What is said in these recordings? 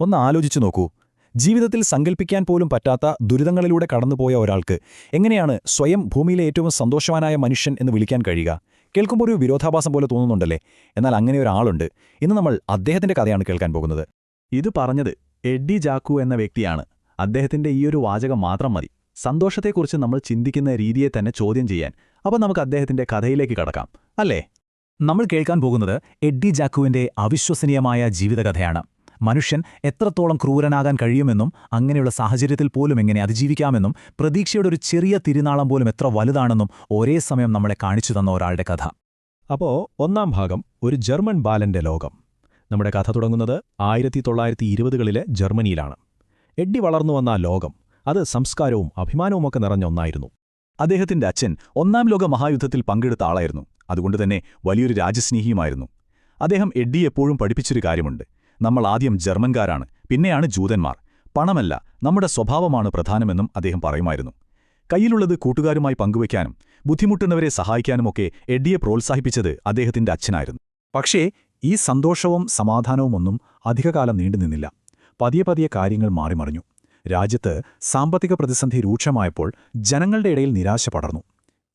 ഒന്ന് ആലോചിച്ചു നോക്കൂ. ജീവിതത്തിൽ സങ്കല്പിക്കാൻ പോലും പറ്റാത്ത ദുരിതങ്ങളിലൂടെ കടന്നുപോയ ഒരാൾക്ക് എങ്ങനെയാണ് സ്വയം ഭൂമിയിലെ ഏറ്റവും സന്തോഷവാനായ മനുഷ്യൻ എന്ന് വിളിക്കാൻ കഴിയുക? കേൾക്കുമ്പോൾ ഒരു വിരോധാഭാസം പോലെ തോന്നുന്നുണ്ടല്ലേ? എന്നാൽ അങ്ങനെ ഒരാളുണ്ട്. ഇന്ന് നമ്മൾ അദ്ദേഹത്തിന്റെ കഥയാണ് കേൾക്കാൻ പോകുന്നത്. ഇത് പറഞ്ഞത് എഡ്ഡി ജാക്കു എന്ന വ്യക്തിയാണ്. അദ്ദേഹത്തിന്റെ ഈയൊരു വാചകം മാത്രം മതി. സന്തോഷത്തെക്കുറിച്ച് നമ്മൾ ചിന്തിക്കുന്ന രീതിയെ തന്നെ ചോദ്യം ചെയ്യാൻ. അപ്പോൾ നമുക്ക് അദ്ദേഹത്തിന്റെ കഥയിലേക്ക് കടക്കാം. അല്ലേ? നമ്മൾ കേൾക്കാൻ പോകുന്നത് എഡ്ഡി ജാക്കുവിന്റെ അവിശ്വസനീയമായ ജീവിതകഥയാണ്. മനുഷ്യൻ എത്രത്തോളം ക്രൂരനാകാൻ കഴിയുമെന്നും അങ്ങനെയുള്ള സാഹചര്യത്തിൽ പോലും എങ്ങനെ അതിജീവിക്കാമെന്നും പ്രതീക്ഷയുടെ ഒരു ചെറിയ തിരുനാളം പോലും എത്ര വലുതാണെന്നും ഒരേ സമയം നമ്മളെ കാണിച്ചു തന്ന ഒരാളുടെ കഥ. അപ്പോൾ ഒന്നാം ഭാഗം ഒരു ജർമ്മൻ ബാലന്റെ ലോകം. നമ്മുടെ കഥ തുടങ്ങുന്നത് ആയിരത്തി തൊള്ളായിരത്തി ഇരുപതുകളിലെ ജർമ്മനിയിലാണ്. എഡ്ഡി വളർന്നു വന്ന ആ ലോകം അത് സംസ്കാരവും അഭിമാനവുമൊക്കെ നിറഞ്ഞ ഒന്നായിരുന്നു. അദ്ദേഹത്തിന്റെ അച്ഛൻ ഒന്നാം ലോക മഹായുദ്ധത്തിൽ പങ്കെടുത്ത ആളായിരുന്നു. അതുകൊണ്ടുതന്നെ വലിയൊരു രാജ്യസ്നേഹിയുമായിരുന്നു. അദ്ദേഹം എഡ്ഡി എപ്പോഴും പഠിപ്പിച്ചൊരു കാര്യമുണ്ട്. നമ്മൾ ആദ്യം ജർമ്മൻകാരാണ് പിന്നെയാണ് ജൂതന്മാർ. പണമല്ല നമ്മുടെ സ്വഭാവമാണ് പ്രധാനമെന്നും അദ്ദേഹം പറയുമായിരുന്നു. കയ്യിലുള്ളത് കൂട്ടുകാരുമായി പങ്കുവയ്ക്കാനും ബുദ്ധിമുട്ടുന്നവരെ സഹായിക്കാനുമൊക്കെ എഡ്ഡിയെ പ്രോത്സാഹിപ്പിച്ചത് അദ്ദേഹത്തിന്റെ അച്ഛനായിരുന്നു. പക്ഷേ ഈ സന്തോഷവും സമാധാനവുമൊന്നും അധികകാലം നീണ്ടുനിന്നില്ല പതിയെ പതിയെ കാര്യങ്ങൾ മാറിമറിഞ്ഞു. രാജ്യത്ത് സാമ്പത്തിക പ്രതിസന്ധി രൂക്ഷമായപ്പോൾ ജനങ്ങളുടെ ഇടയിൽ നിരാശ പടർന്നു.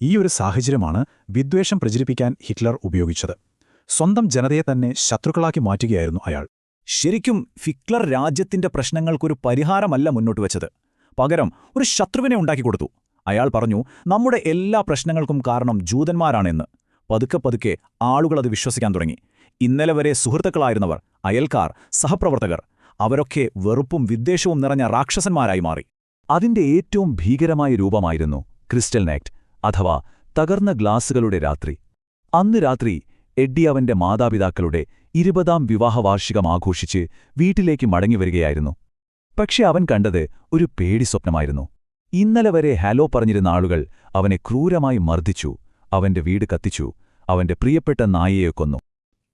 ഈ ഒരു സാഹചര്യമാണ് വിദ്വേഷം പ്രചരിപ്പിക്കാൻ ഹിറ്റ്ലർ ഉപയോഗിച്ചത്. സ്വന്തം ജനതയെ തന്നെ ശത്രുക്കളാക്കി മാറ്റുകയായിരുന്നു അയാൾ. ശരിക്കും ഫിക്ലർ രാജ്യത്തിന്റെ പ്രശ്നങ്ങൾക്കൊരു പരിഹാരമല്ല മുന്നോട്ട് വെച്ചത്. പകരം ഒരു ശത്രുവിനെ ഉണ്ടാക്കിക്കൊടുത്തു അയാൾ പറഞ്ഞു നമ്മുടെ എല്ലാ പ്രശ്നങ്ങൾക്കും കാരണം ജൂതന്മാരാണെന്ന്. പതുക്കെ പതുക്കെ ആളുകൾ അത് വിശ്വസിക്കാൻ തുടങ്ങി. ഇന്നലെ വരെ സുഹൃത്തുക്കളായിരുന്നവർ അയൽക്കാർ സഹപ്രവർത്തകർ അവരൊക്കെ വെറുപ്പും വിദ്വേഷവും നിറഞ്ഞ രാക്ഷസന്മാരായി മാറി. അതിന്റെ ഏറ്റവും ഭീകരമായ രൂപമായിരുന്നു ക്രിസ്റ്റൽ നൈറ്റ് അഥവാ തകർന്ന ഗ്ലാസുകളുടെ രാത്രി. അന്ന് രാത്രി എഡ്ഡി അവന്റെ മാതാപിതാക്കളുടെ ഇരുപതാം വിവാഹവാർഷികം ആഘോഷിച്ച് വീട്ടിലേക്ക് മടങ്ങിവരികയായിരുന്നു. പക്ഷെ അവൻ കണ്ടത് ഒരു പേടി സ്വപ്നമായിരുന്നു. ഇന്നലെ വരെ ഹാലോ പറഞ്ഞിരുന്ന ആളുകൾ അവനെ ക്രൂരമായി മർദ്ദിച്ചു അവന്റെ വീട് കത്തിച്ചു അവന്റെ പ്രിയപ്പെട്ട നായയെ കൊന്നു.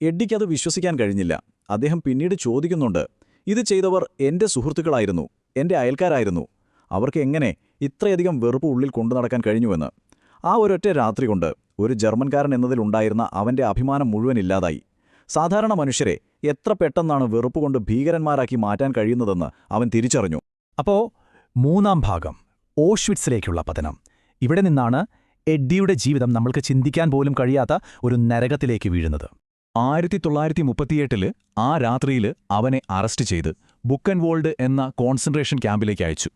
എഡ്ഡിക്കത് വിശ്വസിക്കാൻ കഴിഞ്ഞില്ല. അദ്ദേഹം പിന്നീട് ചോദിക്കുന്നുണ്ട് ഇത് ചെയ്തവർ എന്റെ സുഹൃത്തുക്കളായിരുന്നു എന്റെ അയൽക്കാരായിരുന്നു. അവർക്ക് എങ്ങനെ ഇത്രയധികം വെറുപ്പ് ഉള്ളിൽ കൊണ്ടു നടക്കാൻ കഴിഞ്ഞുവെന്ന്? ആ ഒരൊറ്റ രാത്രി കൊണ്ട് ഒരു ജർമ്മൻകാരൻ എന്നതിലുണ്ടായിരുന്ന അവന്റെ അഭിമാനം മുഴുവൻ ഇല്ലാതായി. സാധാരണ മനുഷ്യരെ എത്ര പെട്ടെന്നാണ് വെറുപ്പുകൊണ്ട് ഭീകരന്മാരാക്കി മാറ്റാൻ കഴിയുന്നതെന്ന് അവൻ തിരിച്ചറിഞ്ഞു. അപ്പോൾ മൂന്നാം ഭാഗം ഓഷ്വിറ്റ്സിലേക്കുള്ള പതനം. ഇവിടെ നിന്നാണ് എഡ്ഡിയുടെ ജീവിതം നമ്മൾക്ക് ചിന്തിക്കാൻ പോലും കഴിയാത്ത ഒരു നരകത്തിലേക്ക് വീഴുന്നത്. ആയിരത്തി തൊള്ളായിരത്തി മുപ്പത്തിയെട്ടിൽ ആ രാത്രിയിൽ അവനെ അറസ്റ്റ് ചെയ്ത് ബുക്ക് ആൻഡ് ബുക്കൻവോൾഡ് എന്ന കോൺസെൻട്രേഷൻ ക്യാമ്പിലേക്ക് അയച്ചു.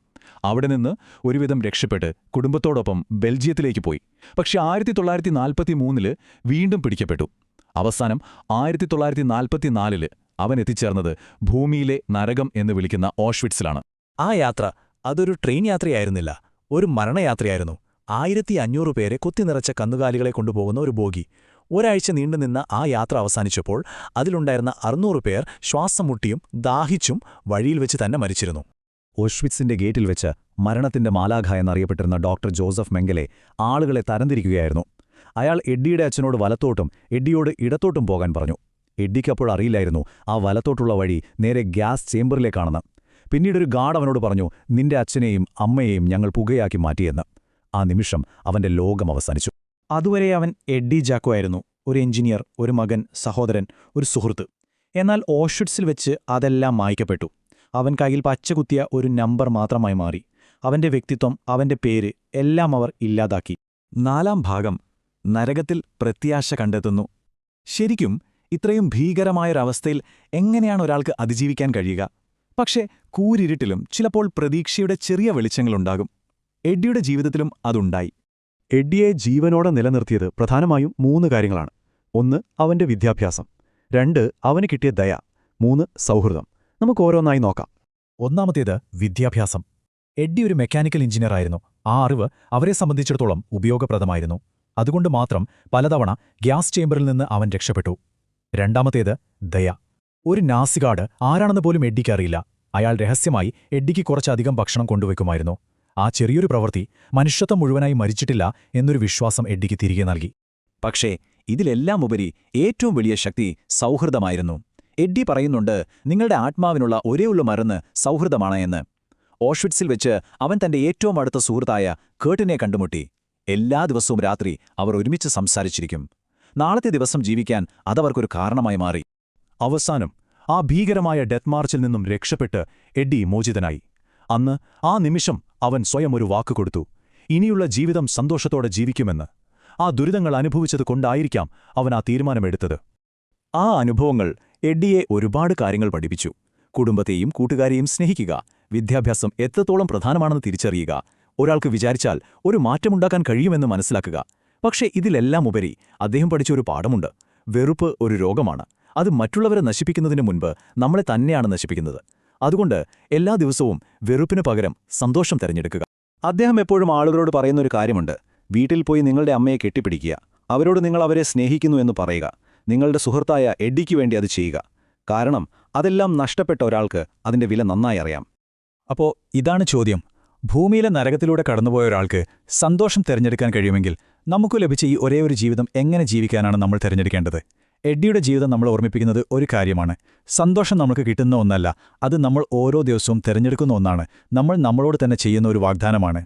അവിടെ നിന്ന് ഒരുവിധം രക്ഷപ്പെട്ട് കുടുംബത്തോടൊപ്പം ബെൽജിയത്തിലേക്ക് പോയി. പക്ഷേ ആയിരത്തി തൊള്ളായിരത്തി നാൽപ്പത്തി മൂന്നിൽ വീണ്ടും പിടിക്കപ്പെട്ടു. അവസാനം ആയിരത്തി തൊള്ളായിരത്തി നാൽപ്പത്തിനാലിൽ അവൻ എത്തിച്ചേർന്നത് ഭൂമിയിലെ നരകം എന്ന് വിളിക്കുന്ന ഓഷ്വിറ്റ്സിലാണ്. ആ യാത്ര അതൊരു ട്രെയിൻ യാത്രയായിരുന്നില്ല ഒരു മരണയാത്രയായിരുന്നു. ആയിരത്തി അഞ്ഞൂറ് പേരെ കുത്തിനിറച്ച കന്നുകാലികളെ കൊണ്ടുപോകുന്ന ഒരു ബോഗി. ഒരാഴ്ച നീണ്ടുനിന്ന ആ യാത്ര അവസാനിച്ചപ്പോൾ അതിലുണ്ടായിരുന്ന അറുന്നൂറ് പേർ ശ്വാസം മുട്ടിയും ദാഹിച്ചും വഴിയിൽ വെച്ച് തന്നെ മരിച്ചിരുന്നു. ഓഷ്വിറ്റ്സിന്റെ ഗേറ്റിൽ വെച്ച് മരണത്തിന്റെ മാലാഖ എന്നറിയപ്പെട്ടിരുന്ന ഡോക്ടർ ജോസഫ് മെങ്കലെ ആളുകളെ തരംതിരിക്കുകയായിരുന്നു. അയാൾ എഡ്ഡിയുടെ അച്ഛനോട് വലത്തോട്ടും എഡ്ഡിയോട് ഇടത്തോട്ടും പോകാൻ പറഞ്ഞു. എഡ്ഡിക്കപ്പോൾ അറിയില്ലായിരുന്നു ആ വലത്തോട്ടുള്ള വഴി നേരെ ഗ്യാസ് ചേംബറിലേക്കാണെന്ന്. പിന്നീടൊരു ഗാർഡ് അവനോട് പറഞ്ഞു നിന്റെ അച്ഛനെയും അമ്മയെയും ഞങ്ങൾ പുകയാക്കി മാറ്റിയെന്ന്. ആ നിമിഷം അവന്റെ ലോകം അവസാനിച്ചു. അതുവരെ അവൻ എഡ്ഡി ജാക്കോ ആയിരുന്നു ഒരു എഞ്ചിനീയർ ഒരു മകൻ സഹോദരൻ ഒരു സുഹൃത്ത്. എന്നാൽ ഓഷുട്സിൽ വെച്ച് അതെല്ലാം മായ്ക്കപ്പെട്ടു. അവൻ കയ്യിൽ പച്ചകുത്തിയ ഒരു നമ്പർ മാത്രമായി മാറി. അവന്റെ വ്യക്തിത്വം അവന്റെ പേര് എല്ലാം അവർ ഇല്ലാതാക്കി. നാലാം ഭാഗം നരകത്തിൽ പ്രത്യാശ കണ്ടെത്തുന്നു. ശരിക്കും ഇത്രയും ഭീകരമായൊരവസ്ഥയിൽ എങ്ങനെയാണ് ഒരാൾക്ക് അതിജീവിക്കാൻ കഴിയുക? പക്ഷേ കൂരിരുട്ടിലും ചിലപ്പോൾ പ്രതീക്ഷയുടെ ചെറിയ വെളിച്ചങ്ങളുണ്ടാകും. എഡ്ഡിയുടെ ജീവിതത്തിലും അതുണ്ടായി. എഡ്ഡിയെ ജീവനോടെ നിലനിർത്തിയത് പ്രധാനമായും മൂന്ന് കാര്യങ്ങളാണ്. ഒന്ന് അവന്റെ വിദ്യാഭ്യാസം. രണ്ട് അവന് കിട്ടിയ ദയ. മൂന്ന് സൗഹൃദം. നമുക്ക് ഓരോന്നായി നോക്കാം. ഒന്നാമത്തേത് വിദ്യാഭ്യാസം. എഡ്ഡി ഒരു മെക്കാനിക്കൽ എഞ്ചിനീയർ ആയിരുന്നു ആ അറിവ് അവരെ സംബന്ധിച്ചിടത്തോളം ഉപയോഗപ്രദമായിരുന്നു. അതുകൊണ്ട് മാത്രം പലതവണ ഗ്യാസ് ചേംബറിൽ നിന്ന് അവൻ രക്ഷപ്പെട്ടു. രണ്ടാമത്തേത് ദയ. ഒരു നാസികാട് ആരാണെന്ന് പോലും എഡ്ഡിക്ക് അറിയില്ല. അയാൾ രഹസ്യമായി എഡ്ഡിക്ക് കുറച്ചധികം ഭക്ഷണം കൊണ്ടുവയ്ക്കുമായിരുന്നു. ആ ചെറിയൊരു പ്രവൃത്തി മനുഷ്യത്വം മുഴുവനായി മരിച്ചിട്ടില്ല എന്നൊരു വിശ്വാസം എഡ്ഡിക്ക് തിരികെ നൽകി. പക്ഷേ ഇതിലെല്ലാം ഉപരി ഏറ്റവും വലിയ ശക്തി സൗഹൃദമായിരുന്നു. എഡ്ഡി പറയുന്നുണ്ട് നിങ്ങളുടെ ആത്മാവിനുള്ള ഒരേയുള്ള മരുന്ന് സൗഹൃദമാണ് എന്ന്. ഓഷ്വിറ്റ്സിൽ വെച്ച് അവൻ തന്റെ ഏറ്റവും അടുത്ത സുഹൃത്തായ കേട്ടിനെ കണ്ടുമുട്ടി. എല്ലാ ദിവസവും രാത്രി അവർ ഒരുമിച്ച് സംസാരിച്ചിരിക്കും. നാളത്തെ ദിവസം ജീവിക്കാൻ അതവർക്കൊരു കാരണമായി മാറി. അവസാനം ആ ഭീകരമായ ഡെത്ത് മാർച്ചിൽ നിന്നും രക്ഷപ്പെട്ട് എഡ്ഡി മോചിതനായി. അന്ന് ആ നിമിഷം അവൻ സ്വയം ഒരു വാക്ക് കൊടുത്തു. ഇനിയുള്ള ജീവിതം സന്തോഷത്തോടെ ജീവിക്കുമെന്ന്. ആ ദുരിതങ്ങൾ അനുഭവിച്ചത് കൊണ്ടായിരിക്കാം അവൻ ആ തീരുമാനമെടുത്തത്. ആ അനുഭവങ്ങൾ എഡ്ഡിയെ ഒരുപാട് കാര്യങ്ങൾ പഠിപ്പിച്ചു. കുടുംബത്തെയും കൂട്ടുകാരെയും സ്നേഹിക്കുക വിദ്യാഭ്യാസം എത്രത്തോളം പ്രധാനമാണെന്ന് തിരിച്ചറിയുക ഒരാൾക്ക് വിചാരിച്ചാൽ ഒരു മാറ്റമുണ്ടാക്കാൻ കഴിയുമെന്ന് മനസ്സിലാക്കുക. പക്ഷേ ഇതിലെല്ലാം ഉപരി അദ്ദേഹം പഠിച്ച ഒരു പാഠമുണ്ട്. വെറുപ്പ് ഒരു രോഗമാണ്. അത് മറ്റുള്ളവരെ നശിപ്പിക്കുന്നതിന് മുൻപ് നമ്മളെ തന്നെയാണ് നശിപ്പിക്കുന്നത്. അതുകൊണ്ട് എല്ലാ ദിവസവും വെറുപ്പിന് പകരം സന്തോഷം തിരഞ്ഞെടുക്കുക. അദ്ദേഹം എപ്പോഴും ആളുകളോട് പറയുന്നൊരു കാര്യമുണ്ട്. വീട്ടിൽ പോയി നിങ്ങളുടെ അമ്മയെ കെട്ടിപ്പിടിക്കുക. അവരോട് നിങ്ങൾ അവരെ സ്നേഹിക്കുന്നു എന്ന് പറയുക. നിങ്ങളുടെ സുഹൃത്തായ എഡ്ഡിക്ക് വേണ്ടി അത് ചെയ്യുക. കാരണം അതെല്ലാം നഷ്ടപ്പെട്ട ഒരാൾക്ക് അതിന്റെ വില നന്നായി അറിയാം. അപ്പോൾ ഇതാണ് ചോദ്യം. ഭൂമിയിലെ നരകത്തിലൂടെ കടന്നുപോയ ഒരാൾക്ക് സന്തോഷം തിരഞ്ഞെടുക്കാൻ കഴിയുമെങ്കിൽ നമുക്ക് ലഭിച്ച ഈ ഒരേ ഒരു ജീവിതം എങ്ങനെ ജീവിക്കാനാണ് നമ്മൾ തിരഞ്ഞെടുക്കേണ്ടത്? എഡ്ഡിയുടെ ജീവിതം നമ്മൾ ഓർമ്മിപ്പിക്കുന്നത് ഒരു കാര്യമാണ്. സന്തോഷം നമുക്ക് കിട്ടുന്ന ഒന്നല്ല അത് നമ്മൾ ഓരോ ദിവസവും തിരഞ്ഞെടുക്കുന്ന ഒന്നാണ്. നമ്മൾ നമ്മളോട് തന്നെ ചെയ്യുന്ന ഒരു വാഗ്ദാനമാണ്.